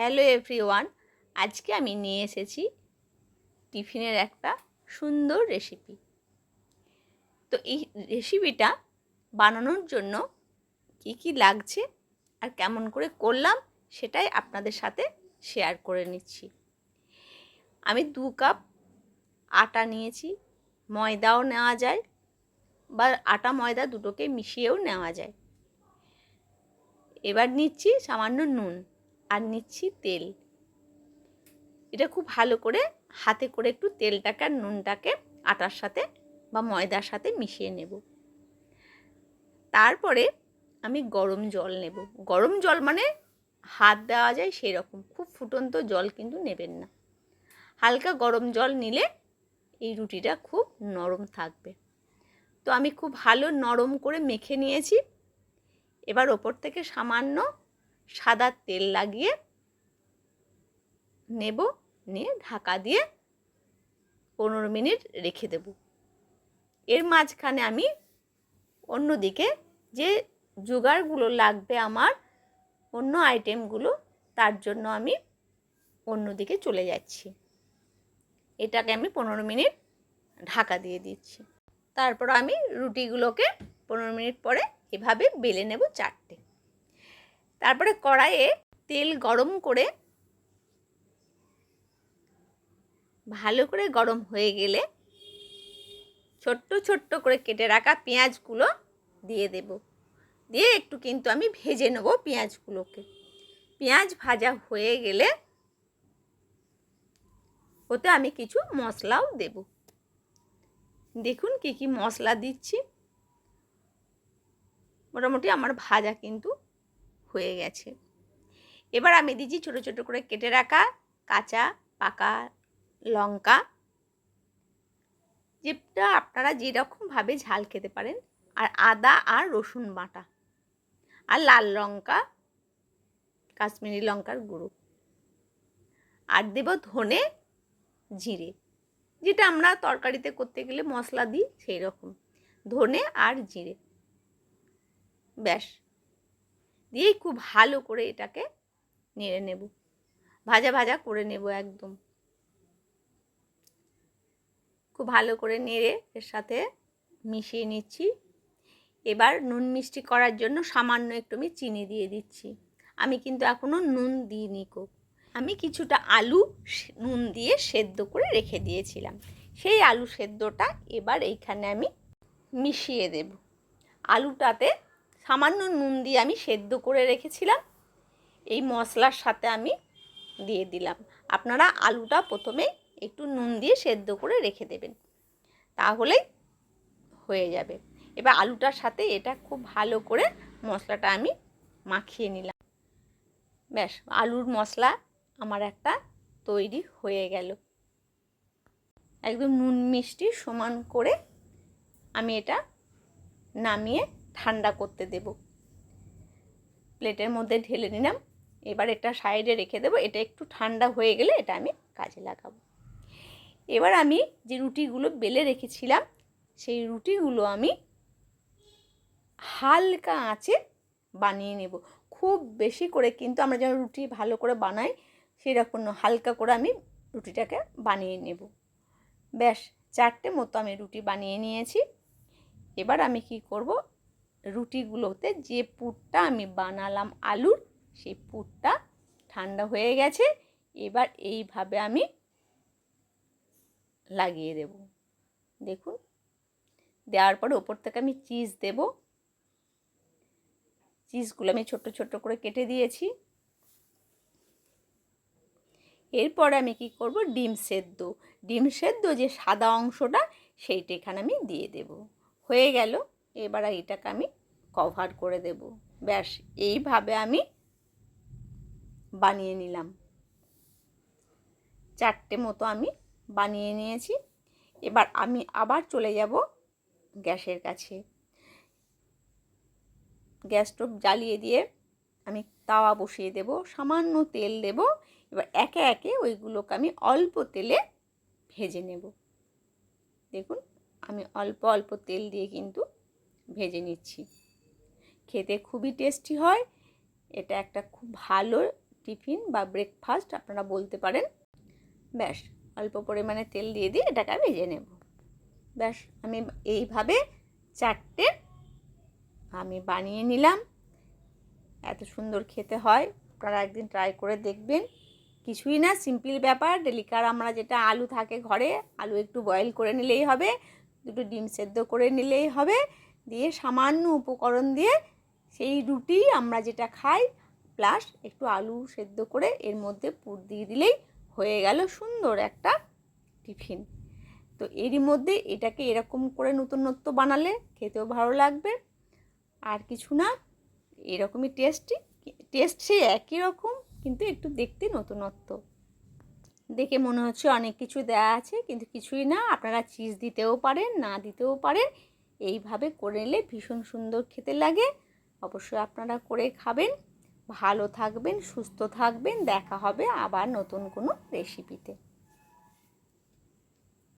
Hello everyone, আজকে আমি নিয়ে এসেছি টিফিনের একটা সুন্দর রেসিপি তো এই রেসিপিটা বানানোর জন্য কি কি লাগছে আর কেমন করে করলাম সেটাই আপনাদের সাথে শেয়ার করে নিচ্ছি। আমি দু কাপ আটা নিয়েছি, ময়দাও নেওয়া যায় বা আটা, ময়দা দুটোকে মিশিয়েও নেওয়া যায়। এবার নিচ্ছি সামান্য নুন। আর নিচ্ছি তেল। এটা খুব ভালো করে হাতে করে একটু তেলটাকে আর নুনটাকে আটার সাথে বা ময়দার সাথে মিশিয়ে নেব। তারপরে আমি গরম জল নেব। গরম জল মানে হাত দেওয়া যায় সেই রকম খুব ফুটন্ত জল কিন্তু নেবেন না। হালকা গরম জল নিলে এই রুটিটা খুব নরম থাকবে। তো আমি খুব ভালো নরম করে মেখে নিয়েছি। এবার ওপর থেকে সামান্য সাদা তেল লাগিয়ে নেব, নিয়ে ঢাকা দিয়ে পনেরো মিনিট রেখে দেব। এর মাঝখানে আমি অন্যদিকে যে জোগাড়গুলো লাগবে আমার অন্য আইটেমগুলো, তার জন্য আমি অন্যদিকে চলে যাচ্ছি। এটাকে আমি পনেরো মিনিট ঢাকা দিয়ে দিচ্ছি। তারপর আমি রুটিগুলোকে পনেরো মিনিট পরে এভাবে বেলে নেব চারটে। তারপরে কড়াইয়ে তেল গরম করে, ভালো করে গরম হয়ে গেলে ছোট্ট ছোট্ট করে কেটে রাখা পেঁয়াজগুলো দিয়ে দেব। দিয়ে একটু কিন্তু আমি ভেজে নেব পেঁয়াজগুলোকে। পেঁয়াজ ভাজা হয়ে গেলে ওতে আমি কিছু মশলাও দেব। দেখুন কি কি মশলা দিচ্ছি। মোটামুটি আমার ভাজা কিন্তু হয়ে গেছে। এবার আমি দিচ্ছি ছোটো ছোটো করে কেটে রাখা কাঁচা, পাকা লঙ্কা। যেটা আপনারা যেরকমভাবে ঝাল খেতে পারেন, আর আদা আর রসুন বাটা। আর লাল লঙ্কা, কাশ্মীরি লঙ্কার গুঁড়ো। আর দেব ধনে জিরে। যেটা আমরা তরকারিতে করতে গেলে মশলা দিই সেই রকম ধনে আর জিরে। ব্যাস। দিয়েই খুব ভালো করে এটাকে নেড়ে নেব। ভাজা ভাজা করে নেব একদম। খুব ভালো করে নেড়ে এর সাথে মিশিয়ে নিচ্ছি। এবার নুন মিষ্টি করার জন্য সামান্য একটু আমি চিনি দিয়ে দিচ্ছি। আমি কিন্তু এখনও নুন দিইনি কো আমি কিছুটা আলু নুন দিয়ে সেদ্ধ করে রেখে দিয়েছিলাম। সেই আলু সেদ্ধটা এবার এইখানে আমি মিশিয়ে দেব। আলুটাতে সামান্য নুন দিয়ে আমি সেদ্ধ করে রেখেছিলাম। এই মশলার সাথে আমি দিয়ে দিলাম। আপনারা আলুটা প্রথমে একটু নুন দিয়ে সেদ্ধ করে রেখে দেবেন। তাহলেই হয়ে যাবে। এবার আলুটার সাথে এটা খুব ভালো করে মশলাটা আমি মাখিয়ে নিলাম। ব্যাস, আলুর মশলা আমার একটা তৈরি হয়ে গেল। একদম নুন মিষ্টি সমান করে আমি এটা নামিয়ে ঠান্ডা করতে দেব। প্লেটের মধ্যে ঢেলে নিলাম। এবার এটা সাইডে রেখে দেবো। এটা একটু ঠান্ডা হয়ে গেলে এটা আমি কাজে লাগাবো। এবার আমি যে রুটিগুলো বেলে রেখেছিলাম, সেই রুটিগুলো আমি হালকা আঁচে বানিয়ে নেব। খুব বেশি করে কিন্তু আমরা যেন রুটি ভালো করে বানাই, সেরকম হালকা করে আমি রুটিটাকে বানিয়ে নেব। ব্যাস, চারটে মতো আমি রুটি বানিয়ে নিয়েছি। এবার আমি কি করব? রুটিগুলোতে যে পুরটা আমি বানালাম আলুর, সেই পুরটা ঠান্ডা হয়ে গেছে। এবার এইভাবে আমি লাগিয়ে দেব। দেখুন, দেওয়ার পরে ওপর থেকে আমি চিজ দেব। চিজগুলো আমি ছোট ছোট করে কেটে দিয়েছি। এরপরে আমি কি করব? ডিম সেদ্ধ। ডিম সেদ্ধ যে সাদা অংশটা, সেইটা এখানে আমি দিয়ে দেব। হয়ে গেল। এবার এটাকে আমি কভার করে দেব। ব্যাস, এইভাবে আমি বানিয়ে নিলাম। চারটে মতো আমি বানিয়ে নিয়েছি। এবার আমি আবার চলে যাব গ্যাসের কাছে। গ্যাস স্টোভ জ্বালিয়ে দিয়ে আমি তাওয়া বসিয়ে দেব, সামান্য তেল দেব। এবার একে একে ওইগুলোকে আমি অল্প তেলে ভেজে নেব। দেখুন, আমি অল্প অল্প তেল দিয়ে কিন্তু ভেজে নিচ্ছি। খেতে খুবই টেস্টি হয়। এটা একটা খুব ভালো টিফিন বা ব্রেকফাস্ট আপনারা বলতে পারেন। ব্যাস, অল্প পরিমাণে তেল দিয়ে দিয়ে এটাকে ভেজে নেব। ব্যাস, আমি এইভাবে চারটে আমি বানিয়ে নিলাম। এত সুন্দর খেতে হয়। আপনারা একদিন ট্রাই করে দেখবেন। কিছুই না সিম্পল ব্যাপার। ডেলিকার আমরা যেটা আলু থাকে ঘরে, আলু একটু বয়েল করে নিলেই হবে। দুটো ডিম সেদ্ধ করে নিলেই হবে। দিয়ে সামান্য উপকরণ দিয়ে সেই রুটি আমরা যেটা খাই প্লাস একটু আলু সেদ্ধ করে এর মধ্যে পুর দিয়ে দিলেই হয়ে গেল সুন্দর একটা টিফিন। তো এরই মধ্যে এটাকে এরকম করে নতুনত্ব বানালে খেতেও ভালো লাগবে। আর কিছু না, এরকমই টেস্টি টেস্ট সেই একই রকম, কিন্তু একটু দেখতে নতুনত্ব। দেখে মনে হচ্ছে অনেক কিছু দেওয়া আছে, কিন্তু কিছুই না, আপনারা চিজ দিতেও পারেন, না দিতেও পারেন এইভাবে করে নিলে ভীষণ সুন্দর খেতে লাগে। অবশ্যই আপনারা করে খাবেন। ভালো থাকবেন, সুস্থ থাকবেন। দেখা হবে আবার নতুন কোনো রেসিপিতে